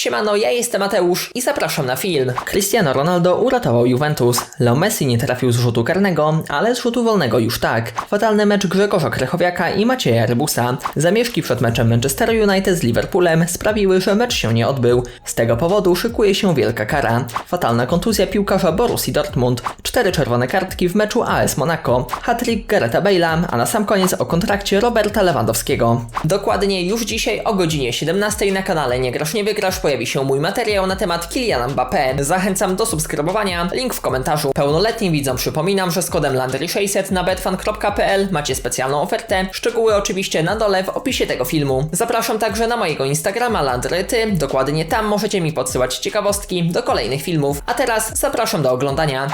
Siemano, ja jestem Mateusz i zapraszam na film. Cristiano Ronaldo uratował Juventus. Leo Messi nie trafił z rzutu karnego, ale z rzutu wolnego już tak. Fatalny mecz Grzegorza Krechowiaka i Macieja Rybusa. Zamieszki przed meczem Manchester United z Liverpoolem sprawiły, że mecz się nie odbył. Z tego powodu szykuje się wielka kara. Fatalna kontuzja piłkarza Borussii Dortmund. Cztery czerwone kartki w meczu AS Monaco. Hattrick Gareta Bale'a, a na sam koniec o kontrakcie Roberta Lewandowskiego. Dokładnie już dzisiaj o godzinie 17 na kanale Nie Grasz Nie Wygrasz pojawi się mój materiał na temat Kyliana Mbappé. Zachęcam do subskrybowania, link w komentarzu. Pełnoletnim widzom przypominam, że z kodem Landry600 na betfan.pl macie specjalną ofertę. Szczegóły oczywiście na dole w opisie tego filmu. Zapraszam także na mojego Instagrama Landryty. Dokładnie tam możecie mi podsyłać ciekawostki do kolejnych filmów. A teraz zapraszam do oglądania.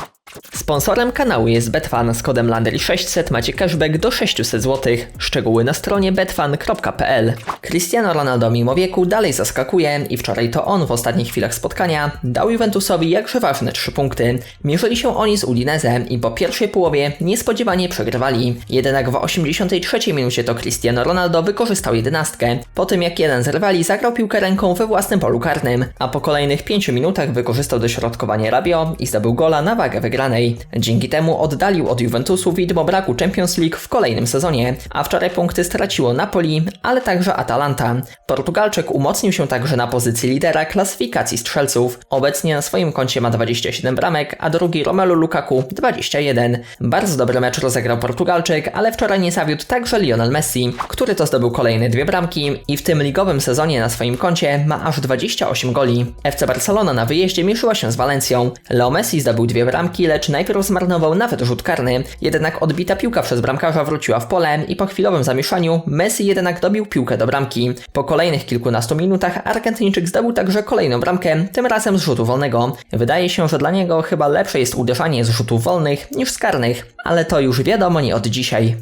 Sponsorem kanału jest Betfan. Z kodem Landry600 macie cashback do 600 zł. Szczegóły na stronie betfan.pl. Cristiano Ronaldo mimo wieku dalej zaskakuje i wczoraj to on w ostatnich chwilach spotkania dał Juventusowi jakże ważne 3 punkty. Mierzyli się oni z Udinese i po pierwszej połowie niespodziewanie przegrywali. Jednak w 83 minucie to Cristiano Ronaldo wykorzystał jedenastkę. Po tym jak jeden z rywali zagrał piłkę ręką we własnym polu karnym, a po kolejnych 5 minutach wykorzystał dośrodkowanie Rabio i zdobył gola na wagę wygranej. Dzięki temu oddalił od Juventusu widmo braku Champions League w kolejnym sezonie, a wczoraj punkty straciło Napoli, ale także Atalanta. Portugalczyk umocnił się także na pozycji lidera klasyfikacji strzelców. Obecnie na swoim koncie ma 27 bramek, a drugi Romelu Lukaku 21. Bardzo dobry mecz rozegrał Portugalczyk, ale wczoraj nie zawiódł także Lionel Messi, który to zdobył kolejne dwie bramki i w tym ligowym sezonie na swoim koncie ma aż 28 goli. FC Barcelona na wyjeździe mierzyła się z Walencją. Leo Messi zdobył dwie bramki, lecz najpierw zmarnował nawet rzut karny. Jednak odbita piłka przez bramkarza wróciła w pole i po chwilowym zamieszaniu Messi jednak dobił piłkę do bramki. Po kolejnych kilkunastu minutach Argentyńczyk zdobył także kolejną bramkę, tym razem z rzutu wolnego. Wydaje się, że dla niego chyba lepsze jest uderzanie z rzutów wolnych niż z karnych, ale to już wiadomo nie od dzisiaj.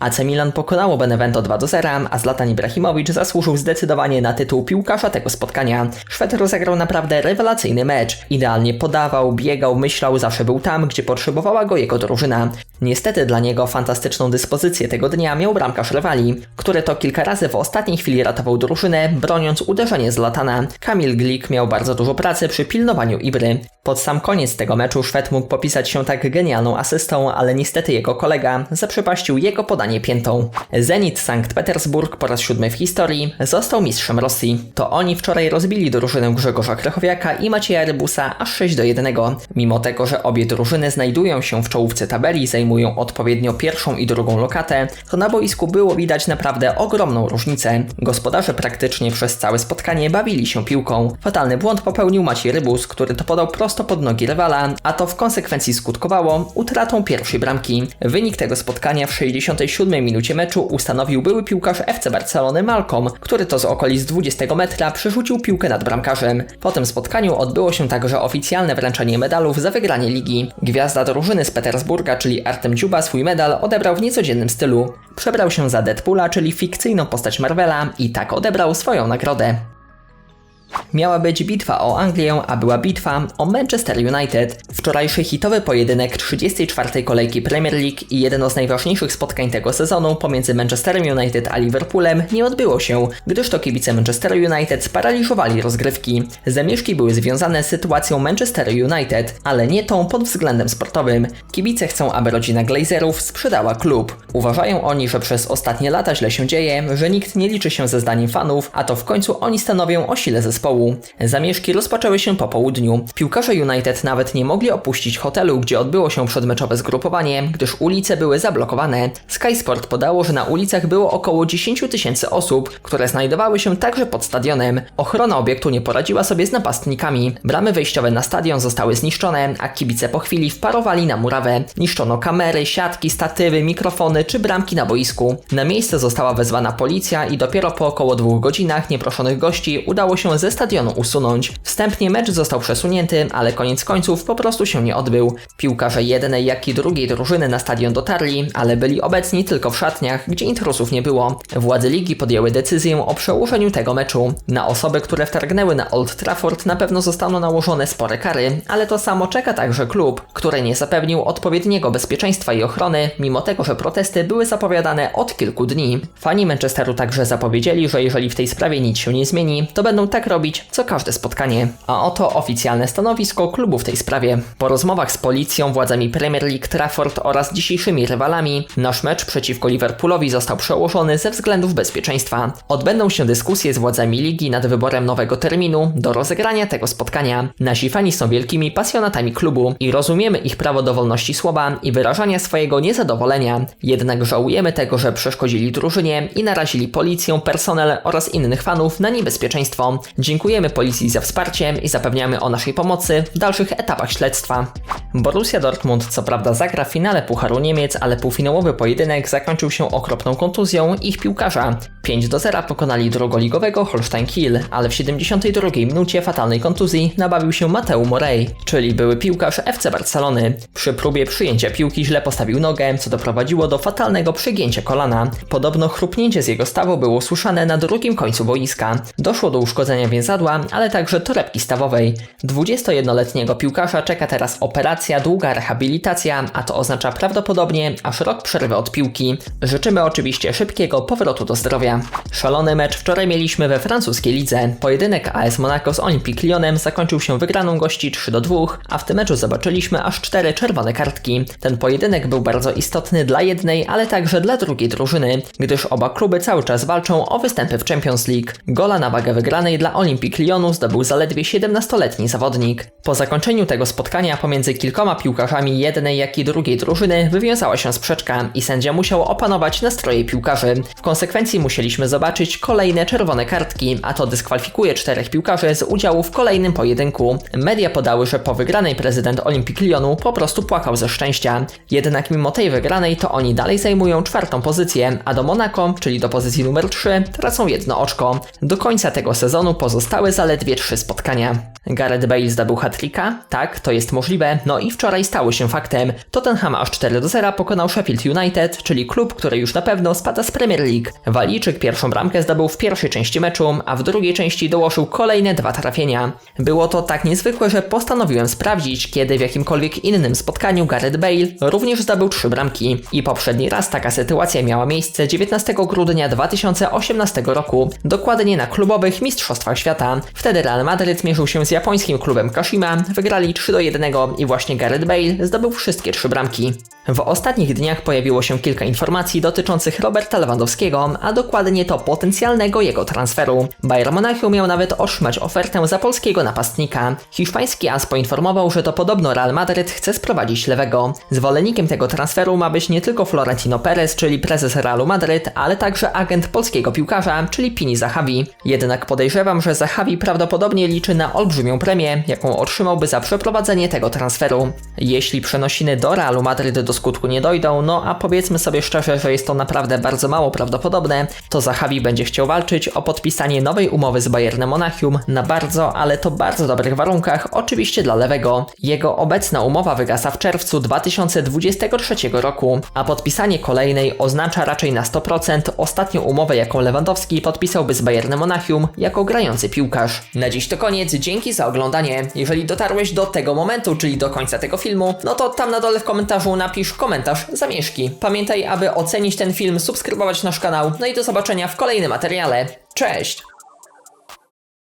AC Milan pokonało Benevento 2 do 0, a Zlatan Ibrahimowicz zasłużył zdecydowanie na tytuł piłkarza tego spotkania. Szwed rozegrał naprawdę rewelacyjny mecz. Idealnie podawał, biegał, myślał, zawsze był tam, gdzie potrzebowała go jego drużyna. Niestety dla niego fantastyczną dyspozycję tego dnia miał bramkarz rywali, który to kilka razy w ostatniej chwili ratował drużynę, broniąc uderzenie Zlatana. Kamil Glik miał bardzo dużo pracy przy pilnowaniu Ibry. Pod sam koniec tego meczu Szwed mógł popisać się tak genialną asystą, ale niestety jego kolega zaprzepaścił jego podanie piętą. Zenit Sankt Petersburg po raz siódmy w historii został mistrzem Rosji. To oni wczoraj rozbili drużynę Grzegorza Krechowiaka i Macieja Rybusa aż 6 do 1. Mimo tego, że obie drużyny znajdują się w czołówce tabeli, zajmują odpowiednio pierwszą i drugą lokatę, to na boisku było widać naprawdę ogromną różnicę. Gospodarze praktycznie przez całe spotkanie bawili się piłką. Fatalny błąd popełnił Maciej Rybus, który to podał prosto pod nogi rywala, a to w konsekwencji skutkowało utratą pierwszej bramki. Wynik tego spotkania w 67 minucie meczu ustanowił były piłkarz FC Barcelony Malcolm, który to z okolic 20 metra przerzucił piłkę nad bramkarzem. Po tym spotkaniu odbyło się także oficjalne wręczenie medalów za wygranie ligi. Gwiazda drużyny z Petersburga, czyli Artem Dziuba, swój medal odebrał w niecodziennym stylu. Przebrał się za Deadpoola, czyli fikcyjną postać Marvela i tak odebrał swoją nagrodę. Miała być bitwa o Anglię, a była bitwa o Manchester United. Wczorajszy hitowy pojedynek 34. kolejki Premier League i jedno z najważniejszych spotkań tego sezonu pomiędzy Manchesterem United a Liverpoolem nie odbyło się, gdyż to kibice Manchester United sparaliżowali rozgrywki. Zamieszki były związane z sytuacją Manchester United, ale nie tą pod względem sportowym. Kibice chcą, aby rodzina Glazerów sprzedała klub. Uważają oni, że przez ostatnie lata źle się dzieje, że nikt nie liczy się ze zdaniem fanów, a to w końcu oni stanowią o sile zespołu. Zamieszki rozpoczęły się po południu. Piłkarze United nawet nie mogli opuścić hotelu, gdzie odbyło się przedmeczowe zgrupowanie, gdyż ulice były zablokowane. Sky Sport podało, że na ulicach było około 10 tysięcy osób, które znajdowały się także pod stadionem. Ochrona obiektu nie poradziła sobie z napastnikami. Bramy wejściowe na stadion zostały zniszczone, a kibice po chwili wparowali na murawę. Niszczono kamery, siatki, statywy, mikrofony czy bramki na boisku. Na miejsce została wezwana policja i dopiero po około dwóch godzinach nieproszonych gości udało się ze stadionu usunąć. Wstępnie mecz został przesunięty, ale koniec końców po prostu się nie odbył. Piłkarze jednej jak i drugiej drużyny na stadion dotarli, ale byli obecni tylko w szatniach, gdzie intrusów nie było. Władze ligi podjęły decyzję o przełożeniu tego meczu. Na osoby, które wtargnęły na Old Trafford na pewno zostaną nałożone spore kary, ale to samo czeka także klub, który nie zapewnił odpowiedniego bezpieczeństwa i ochrony, mimo tego, że protesty były zapowiadane od kilku dni. Fani Manchesteru także zapowiedzieli, że jeżeli w tej sprawie nic się nie zmieni, to będą tak robić co każde spotkanie. A oto oficjalne stanowisko klubu w tej sprawie. Po rozmowach z policją, władzami Premier League Trafford oraz dzisiejszymi rywalami, nasz mecz przeciwko Liverpoolowi został przełożony ze względów bezpieczeństwa. Odbędą się dyskusje z władzami ligi nad wyborem nowego terminu do rozegrania tego spotkania. Nasi fani są wielkimi pasjonatami klubu i rozumiemy ich prawo do wolności słowa i wyrażania swojego niezadowolenia. Jednak żałujemy tego, że przeszkodzili drużynie i narazili policję, personel oraz innych fanów na niebezpieczeństwo. Dziękujemy policji za wsparcie i zapewniamy o naszej pomocy w dalszych etapach śledztwa. Borussia Dortmund co prawda zagra w finale Pucharu Niemiec, ale półfinałowy pojedynek zakończył się okropną kontuzją ich piłkarza. 5 do 0 pokonali drugoligowego Holstein Kiel, ale w 72 minucie fatalnej kontuzji nabawił się Mateu Morey, czyli były piłkarz FC Barcelony. Przy próbie przyjęcia piłki źle postawił nogę, co doprowadziło do fatalnego przegięcia kolana. Podobno chrupnięcie z jego stawu było słyszane na drugim końcu boiska. Doszło do uszkodzenia więzadła, ale także torebki stawowej. 21-letniego piłkarza czeka teraz operacja, długa rehabilitacja, a to oznacza prawdopodobnie aż rok przerwy od piłki. Życzymy oczywiście szybkiego powrotu do zdrowia. Szalony mecz wczoraj mieliśmy we francuskiej lidze. Pojedynek AS Monaco z Olympique Lyonem zakończył się wygraną gości 3 do 2, a w tym meczu zobaczyliśmy aż 4 czerwone kartki. Ten pojedynek był bardzo istotny dla jednej, ale także dla drugiej drużyny, gdyż oba kluby cały czas walczą o występy w Champions League. Gola na wagę wygranej dla Olympique Lyonu zdobył zaledwie 17-letni zawodnik. Po zakończeniu tego spotkania pomiędzy kilkoma piłkarzami jednej jak i drugiej drużyny wywiązała się sprzeczka i sędzia musiał opanować nastroje piłkarzy. W konsekwencji musieliśmy zobaczyć kolejne czerwone kartki, a to dyskwalifikuje czterech piłkarzy z udziału w kolejnym pojedynku. Media podały, że po wygranej prezydent Olympique Lyonu po prostu płakał ze szczęścia. Jednak mimo tej wygranej to oni dalej zajmują czwartą pozycję, a do Monaco, czyli do pozycji numer 3, tracą jedno oczko. Do końca tego sezonu pozostały zaledwie trzy spotkania. Gareth Bale zdobył hat-tricka? Tak, to jest możliwe, no i wczoraj stało się faktem. Tottenham aż 4 do 0 pokonał Sheffield United, czyli klub, który już na pewno spada z Premier League. Walijczyk pierwszą bramkę zdobył w pierwszej części meczu, a w drugiej części dołożył kolejne dwa trafienia. Było to tak niezwykłe, że postanowiłem sprawdzić, kiedy w jakimkolwiek innym spotkaniu Gareth Bale również zdobył trzy bramki. I poprzedni raz taka sytuacja miała miejsce 19 grudnia 2018 roku, dokładnie na klubowych Mistrzostwach Świata. Wtedy Real Madryt mierzył się z japońskim klubem Kashima, wygrali 3 do 1 i właśnie Gareth Bale zdobył wszystkie trzy bramki. W ostatnich dniach pojawiło się kilka informacji dotyczących Roberta Lewandowskiego, a dokładnie to potencjalnego jego transferu. Bayern Monachium miał nawet otrzymać ofertę za polskiego napastnika. Hiszpański AS poinformował, że to podobno Real Madryt chce sprowadzić lewego. Zwolennikiem tego transferu ma być nie tylko Florentino Perez, czyli prezes Realu Madryt, ale także agent polskiego piłkarza, czyli Pini Zahavi. Jednak podejrzewam, że Zahavi prawdopodobnie liczy na olbrzymią premię, jaką otrzymałby za przeprowadzenie tego transferu. Jeśli przenosiny do Realu Madryt do skutku nie dojdą, no a powiedzmy sobie szczerze, że jest to naprawdę bardzo mało prawdopodobne, to Zahavi będzie chciał walczyć o podpisanie nowej umowy z Bayernem Monachium na bardzo, ale to bardzo dobrych warunkach, oczywiście dla lewego. Jego obecna umowa wygasa w czerwcu 2023 roku, a podpisanie kolejnej oznacza raczej na 100% ostatnią umowę, jaką Lewandowski podpisałby z Bayernem Monachium jako grający piłkarz. Na dziś to koniec, dzięki za oglądanie. Jeżeli dotarłeś do tego momentu, czyli do końca tego filmu, no to tam na dole w komentarzu napisz komentarz zamieszki. Pamiętaj, aby ocenić ten film, subskrybować nasz kanał, no i do zobaczenia w kolejnym materiale. Cześć!